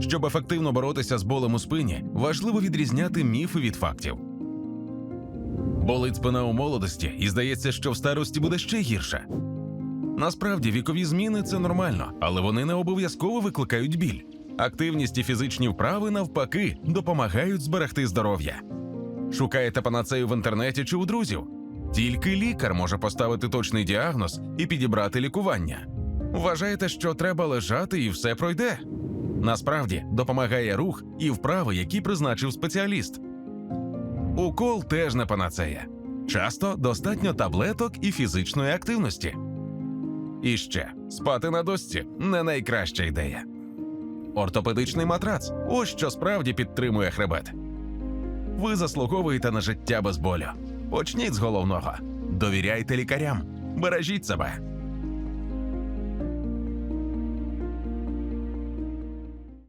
Щоб ефективно боротися з болем у спині, важливо відрізняти міфи від фактів. Болить спина у молодості, і здається, що в старості буде ще гірше. Насправді вікові зміни це нормально, але вони не обов'язково викликають біль. Активність і фізичні вправи, навпаки, допомагають зберегти здоров'я. Шукаєте панацею в інтернеті чи у друзів? Тільки лікар може поставити точний діагноз і підібрати лікування. Вважаєте, що треба лежати і все пройде? Насправді допомагає рух і вправи, які призначив спеціаліст. Укол теж не панацея. Часто достатньо таблеток і фізичної активності. І ще спати на дошці не найкраща ідея. Ортопедичний матрац ось що справді підтримує хребет. Ви заслуговуєте на життя без болю. Почніть з головного. Довіряйте лікарям, бережіть себе.